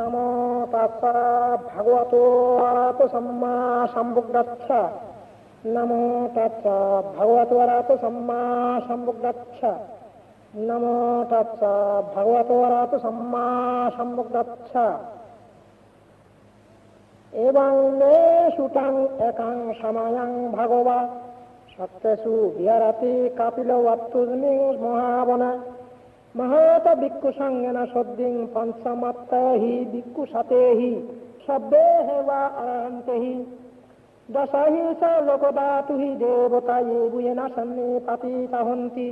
নমো ভগবতো সম্মা ভগবতো আরাত সম্মা ভগবতো সম্বুদ্ধচ্ছ এবং একাং সমায়ং ভগবা সত্যসু বিহারাতি কাপিল মহাবনা মহাত ভিক্ষু সঙ্গেন সদ্দিং পঞ্চমাত্তা হি ভিক্ষু সাতে হি, শব্দে হেবা আরান্তে হি। দশাহি স লোকদাতু হি দেবতা ये বুয়েনা সন্নি পাতিতা হন্তি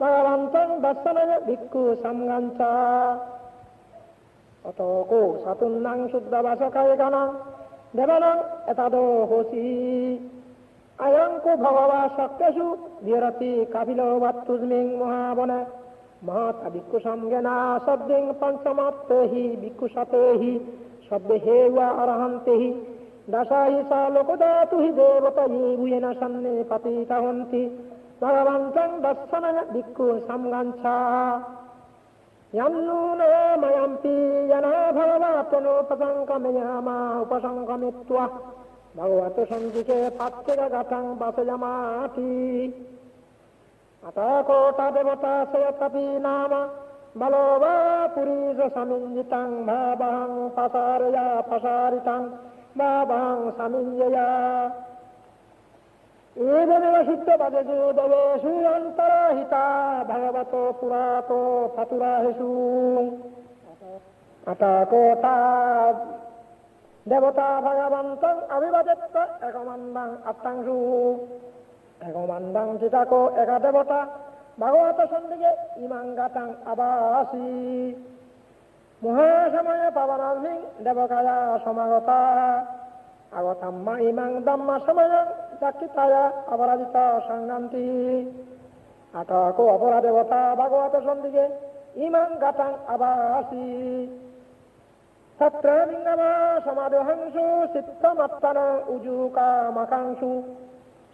ভগবন্তং দর্শনয় ভিক্ষু সংগঞ্চা অতকো সাতুন্নাং শুদ্ধবাসকায় গণং, দেবানং এতাদো হোসি। আয়ঙ্কু ভগবা সত্যসু বিরতি কাপিল বাত্তুজমিং মহাবনে। মাতা ভিক্ষু সংজ্ঞানা শব্দে পঞ্চমাত্তেহি ভিক্ষু সতেহি শব্দে হে ওয়া অরহন্তেহি দশাহি স লোকদাতুহি দেবতয়ী ভুয়েন সন্নে পতিতা হন্তি। ভগবন্তং দর্শন ভিক্ষু সংগঞ্ছা यन्नूनो मयम्पि जना भगवात्मनोपसङ्गमयामा उपसङ्गमित्वा भगवत् सन्धिके पाक्षिकगतं वसयमापि अतकोटदेवता स्वयतपि नाम बलो वा पुरीशसमिञ्जितां भावहं पसारया पसारितां भावहं समिञ्जया एवमेव सिद्धपदेषु देवेषु अन्तरहिता भगवतो पुरातो फतुराहेषु अतकोटा देवता भगवन्तम् अभिभजत्त एकमन्दम् अत्तङ्गु একমান্দাং চিতাকো একা দেবতা। ভগবত সন্দিকে ইমাং গাতাং আবাসি। মহাসময়ে পাবনাগ্নিং দেবকায়া সমাগতা। আগতাম্মা ইমাং দাম্মা সময়ং চাক্ষিতায়া অপরাজিত সংগ্রান্তি। আটকো অপরা দেবতা ভাগবত সন্দিকে ইমাং গাতাং আবাসি। সত্রলিঙ্গমা সমাদহংসু চিত্তমত্তন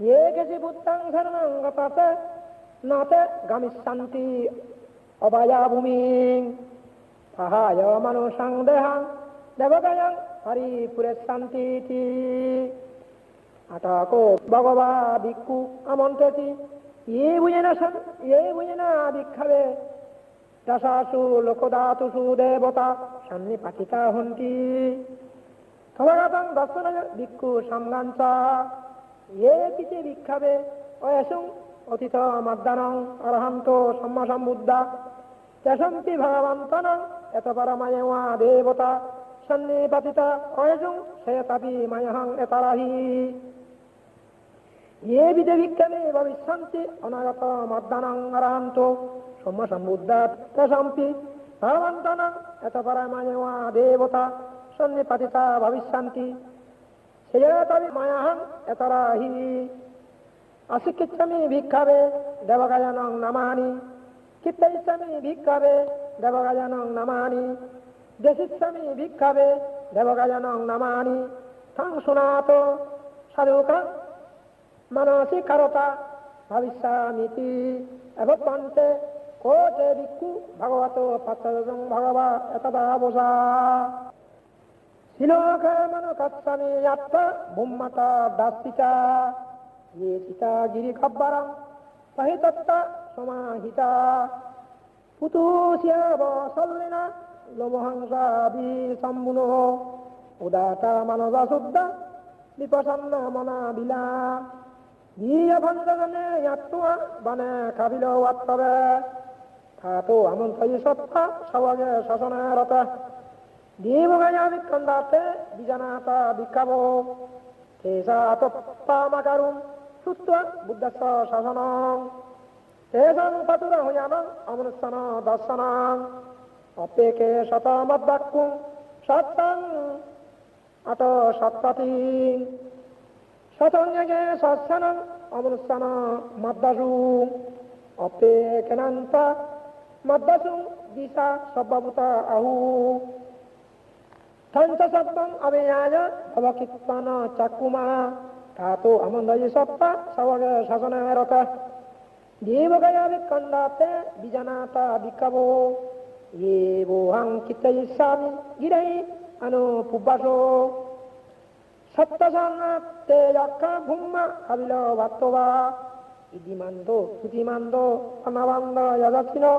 গেছি ভূতাং শরণাং গতাত নাতে অবায়া ভূমি সাহায় মানুষাং দেহাং দেবগয়াং হরি পুরেশান্তি আটক ভগবা ভিক্ষু আমন্ত্রতি এ বুঝে না এ বুঝে না ভিক্ষাবে দশাসু লোকদাতুষু দেবতা সন্নিপাতিকা হন্তি সভাগতং দর্শন ভিক্ষু সামগাঞ্চা ये किसे विक्षावे অয়সং অথিত মাদ্দানং অরহান্ত সম্মাসম্বুদ্ধা তেসন্তি ভগবন্তনং এত পরমায়ুয়া দেবতা সন্নিপতিতা অয়সং শেতাপি মায়হং এতারাহি ये विदविक्रमे भविष्यन्ति अनागत मद्दानं अरहन्त सोमसम्बुद्धात्तसम्पि भगवन्तनं यत परमयवा देवता सन्निपतिता भविष्यन्ति ಹೇಳಿ ಮಾಯಾಹಂ ಯತರಾಹಿ ಅಸಿಕ್ಕಿಚ್ಛಮಿ ಭಿಕ್ಕವೆ ದೇವಗಜನಂ ನಮಾನಿ ಕಿತ್ತೈಚ್ಛಮಿ ಭಿಕ್ಕವೆ ದೇವಗಜನಂ ನಮಾನಿ দেশিচ্ছামি ভিক্ষাবে দেবগাজন নামানি। তাং সুনাত, সাধুকা, মানসি কারতা, ভবিষ্যামিতি। এবন্তে কোটে ভিক্ষু, ভগবত পত্রং ভগবা, এতদা বোসা තිලෝකමන කත්තමේ යත්ත බුම්මතා දස්තිකා යේසිතා ගිරි කබ්බරං පහිතත්ත සමාහිතා පුතුසියාවෝ සල්ලින ලොමහංසාබී සම්බුණෝ උදාතා මනසසුද්ද විපසන්න මනාබිලා ගීය බන්ධගනේ යත්තුව බන කවිලෝ වත්තව තාතෝ අමන්තයි සත්ත සවගේ සසනරත ദീപകയാമിക്കണ്ടാത്തെ വിജനാഥ വിക്കവോ? കേശാതപ്പാമകരും ശ്രുത്വ ബുദ്ധസ്വ ശസനം തേജം പതുര ഹുയാനം അമൃത്സന ദർശനം. অপেকে শতমদ্বাক্যুম সত্যং অত সত্যতি সতঞ্জে সৎসন অমনুষ্ঠন মদ্দসু অপেকেনান্ত মদ্দসু দিশা সর্বভূত আহু තන්ත සබ්බං අවේයාය අවකිත්තන චක්කුමා තාතෝ අමන්දයි සප්ප සවග සසන රත දේවගයාවෙ කණ්ඩාත විජනාත අධිකවෝ ඒවෝ හං කිතයිස්සාමි ගිරයි අනෝ පුබ්බසෝ සත්තසන්නත්තේ යක්ක භුම්ම කවිලෝ වත්තවා ඉදිමන්දෝ ඉදිමන්දෝ අනවන්ද යදක්ෂිනෝ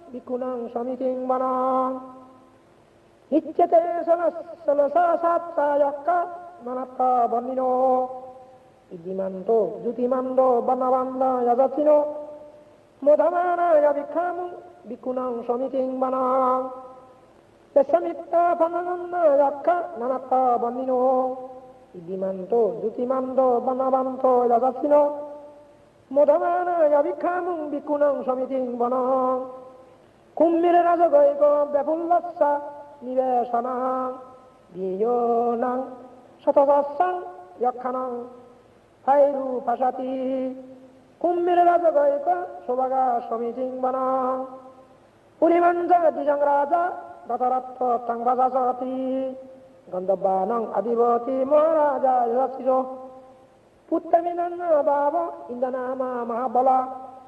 বিকুণং সমিতিং বনং ইচ্ছতে বর্ণিন। ইদিমান্ত জ্যুতিমান্দ বনবন্দ যজসিন মোদমানায় বিক্ষাম বিকুণং সমিতিং বন্দিনো ইদিমান্ত দ্যুতিমান্ত বনবান্ত যদাসিন মোদমানায় অভিক্ষামুং বিকুণং সমিতিং বন কুম্ভীর রাজগৈক বেফুল্লস্যা নিবেশনাং, বিয়োনাং শতদস্যাং যক্ষানাং ফাইরু ফাসাতি কুম্ভীর রাজগৈক শোভাগা সমিতিং বনাং পুরিমঞ্চ দিজং রাজা দতরত্থ সংবাদাসতি গন্ধব্বানং আদিবতী মহারাজা যশিরো পুত্তমিনন্ন বাব, ইন্দ্রনামা মহাবলা।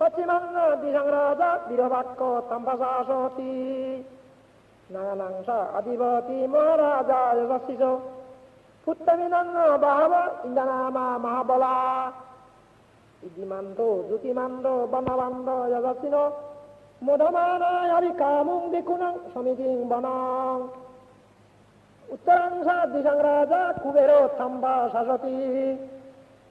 পশ্চিমাঙ্গ রাজা বীরবাক্য তম্পসাসতি নানাংস আদিবতী মহারাজা উত্তমিনং বাহব ইন্দ্রনামা মহাবলা। ইতিমান্দ জ্যোতিমান্দ বনবন্ধ যদক্ষিণ মোদমানায় কামুং বিকুণং সমিতিং বনাং। উত্তরাংশ দিশং রাজা কুবের যশিষ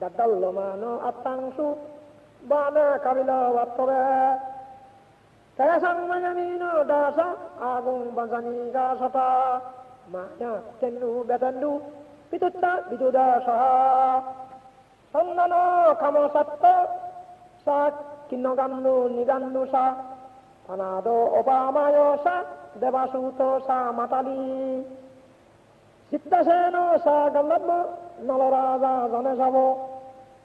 දද්දල්ලොමානෝ අත්තංසු බාල කවිලා වත්තව තයසංවනමීනෝ දාස ආගුම් බඳනී ගාසතා මාඥා තෙන්නු බැතන්නු පිතුත්ත විදුදාසහ. සන්නනෝ කමසත්ත සා කින්නගන්නු නිගන්නුසා පනාදෝ ඔපාමයෝස දෙවසූතෝසා මතලී. অপামায় সা দেবাসুত সা মাতালি সিদ্ধসেন সা গল্লব্য নলরাজা জনে যাব।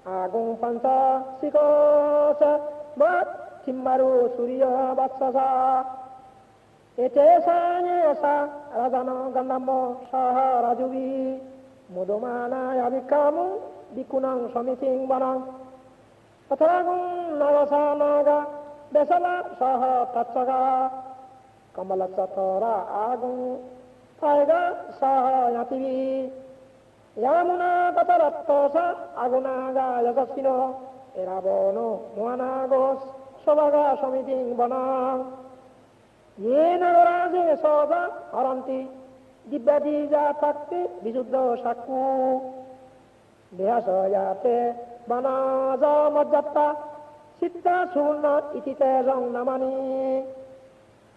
আগুং পঞ্চা শিকস বাত কিম্বারু সূর্য বাৎসসা। এতে সায়ে সা, রাজান গন্ধম্ব, সহ রাজুবি। মুদমানায় বিকামু বিকুণং সমিতিং বনং। তথাগুং নরসা নাগা, বেসলা, সহ তৎসগা। কমলচতরা আগুং ফায়গা সহ ইয়াতিবি ইয়ামুনা ততরত্তস আগুনাগা যশস্বিন এরাবন মহানাগস সবাগা সমিতিং বনাং। ये নগরাজে সদা হরন্তি। দিব্যাদি যা থাকতে বিশুদ্ধ সাক্ষু। দেহাসয়াতে বনাজ মজ্জাত্তা। চিত্তা সুবর্ণ ইতিতে রং নামানি।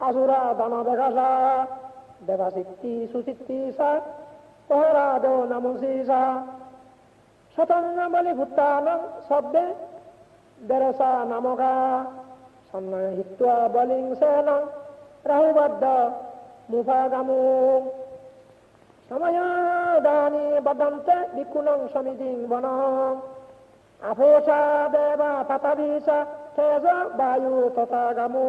বাসো বাচ্চতে ইদিমান্দ যশস্বিনো খলভঙ্গা মহাবিংসা আসুরা দানবেঘাসা দেবাশিক্তি সুচিত্তি সা পহরাদ নমসি সা। শতঙ্গ বলি ভূতান শব্দে। দেরসা নামকা হিত্বা বলিং সেন। রাহুবদ্ধ মুফাগামু সময়াদানি বদন্তে বিকুণং সমিতিং বনং। আপোষা দেবা পাতাবিষা তেজ বায়ু তথাগামু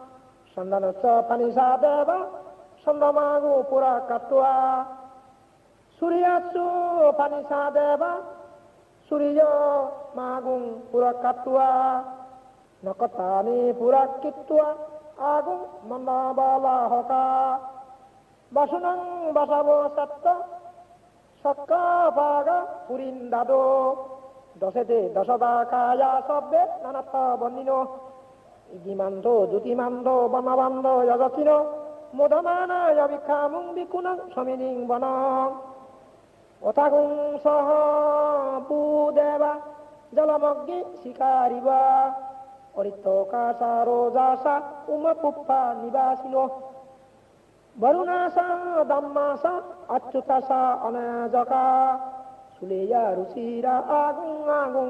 সন্ধানচ্চ পানিসা দেবা সন্দমাগু পুরা কাটুয়া সূর্যাচ্ছু পানিসা দেবা, সূর্য মাগুং পুরা কাটুয়া নকতানি পুরা কিটুয়া আগুং মন্দাবালা হকা। বাসনং বাসাব সত্য, সক্কা ভাগা পুরিন্দাদো। দশেতে দশদা কায়া শব্দে নানাত্ম বন্দিনো ইদিমান্দ জ্যোতিমান্দ বনবান্দ যজসিন মোদমানায় বিক্ষামুং বিকুণং সমিনিং বনং। অথাগুং সহ পুদেবা জলমগ্নি শিকারিবা। অরিত্তকাশা রোজাসা উমপুপ্পা, নিবাসিনো। বরুণাসা দম্মাসা অচ্যুতাসা অনাজকা। সুলেয়া রুচিরা আগুং আগুং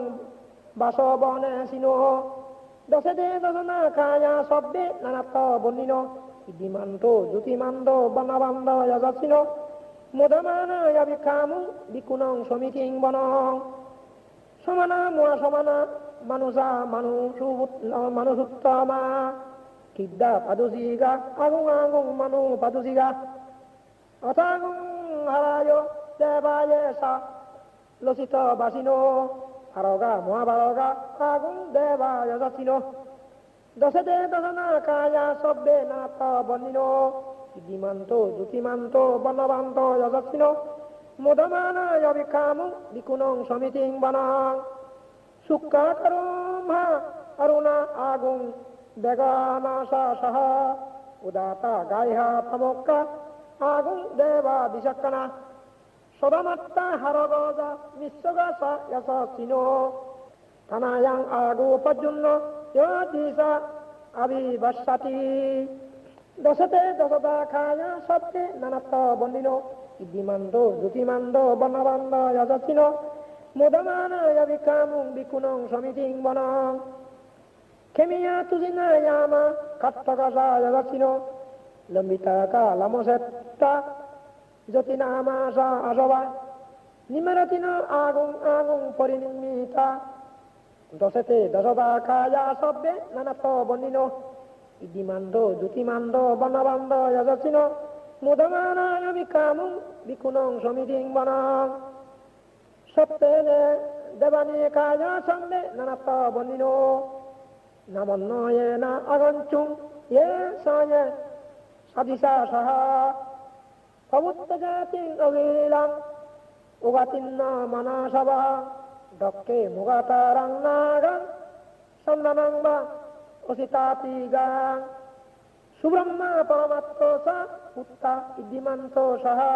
বাসবনে সিনো দশে দে দশনা কায়া শব্দে নানাত্ম বন্দিন ইদিমান্ত জ্যোতিমান্দ বনবান্দ যজসিন মোদমানায় বিক্ষামু বিকুণং সমিতিং বনং। সমানা মোয়া সমানা, মানুষা মানুষু মানুষুত্তমা। কিদ্দা পাদুসিগা, আগুং আগুং মানু পাদুসিগা। অথাগুং হারায় দেবায় সা, লসিত বাসিনো। হারগা মহাভারগা আগুং দেবায় দশে দশনা কায়া শব্দে নাথ বন্দিনো ইদিমান্ত জ্যোতিমান্ত বনবান্ত যজস্বিনো মোদমানায় বিক্ষামু বিকুণং সমিতিং বনাং। শুক্কাকরম অরুণা আগুং বেগানাশা সহ। উদাতা গাইহা প্রমোক্কা আগুং দেবা বিশক্কনা সদামাত্তা হারগজা বিশ্বগাসা যশস্বিনো কানায়াং আগু পর্যন্ত দিশা আবিবর্ষাতি দশতে দশতা খায়া সত্যে নানাত্ম বন্দিন ইদ্দিমান্দ জ্যোতিমান্দ বনবান্দ যশস্বিন মুদমানায় বিকামুং বিকুণং সমিতিং বনং খেমিয়া তুজিনা ইয়ামা কাত্তকাসা যশস্বিন লম্বিতাকা লামসেত্তা জ্যোতিনামাসা আসবা নিমরতিন আগুং আগুং পরিনির্মিতা দশেতে দশদা কায়া শব্দে নানাত্ম বন্দিন ইদিমান্দ জ্যোতিমান্দ, বনবান্দ যজসিন মুদমানায় বিকামুং বিকুণং সমিতিং বনং। সত্যে দেবানি কায়া সঙ্গে নানাত্ম বন্দিন নামন্নয়ে না আগঞ্চুং এ সয়ে সাদিশা সাহা। প্রভুত্তজাতিং অবিলাং উগাতিন্ন মানাসভা দক্ষে মুগাতারাং নাগাং সন্দানাং বা অসিতাতি গাং সুব্রহ্মা পরমাত্ম সা, পুত্তা ইদ্দিমান্ত সাহা।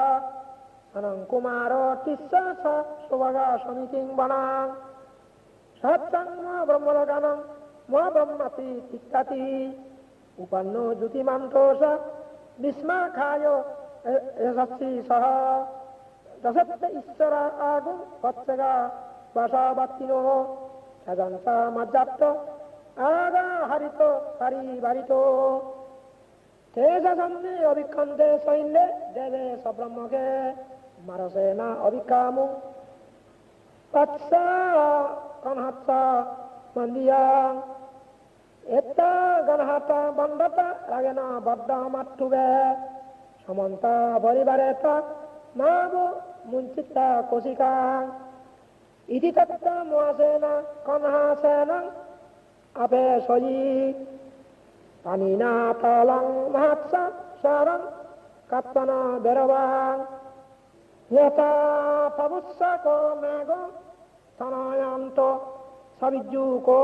অনং কুমার তিস্সা সা সুভগা সমিতিং বনাং। সৎসং মা ব্রহ্মলগানং মা ব্রহ্মতি তিক্তাতি উপান্ন জ্যোতিমান্ত সা, বিস্মা খায় যশস্বী সহ দশত্ব ঈশ্বর আগু বৎসগা বাসাবাত্তিনো সদন্তা মজ্জাপ্ত আগা হরিত পারিবারিত তেজ সন্নে অভিক্ষন্তে সৈন্যে দেবে সব্রহ্মকে Marasena abikamu Tatsa kanhatsa mandiyang Etta ganhata bandata ragena badda mattuve Samanta Iti tatta muasena kanhasena ape soyi Panina talang mahatsa sarang kattana beravang Yata pavussako mego tanayanto savijuko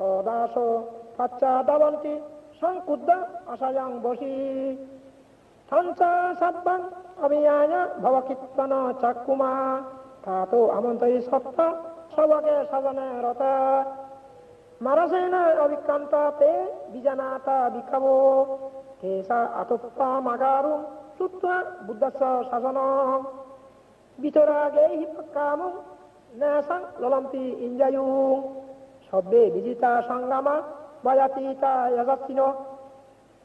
tadaso pacca davanti sankuddha asayang bosi tansa abiyanya bhavakittana chakkuma tato amantai satta sabake sadane rata marasena avikanta te bijanata bikavo kesa atuppa magarum tutta buddhassa sasanam বিতরাগে হিপকাম নাসাং ললম্পি ইঞ্জায়ুং সব্বে Bijita সংগামা বায়াতিতা ইয়াজাত্তিনো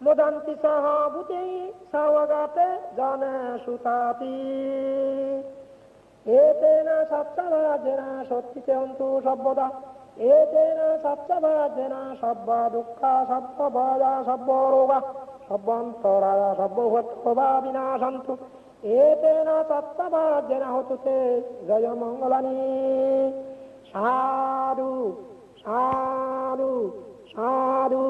মোদান্তি সহ ভূতে সাওয়াগাতে জানে সুতাতি এতেন সপ্তভাজেন সত্যিতে অন্তু সব্যদা এতেন সপ্তভাজেন সব্য দুঃখ সব্য ভয়া সব্য রোগা। সব্যন্তরায় সব্যভূতবা বিনাশন্তু। এতেন সপ্তভাজেন হতুতে জয় মঙ্গলানি। সাধু সাধু সাধু।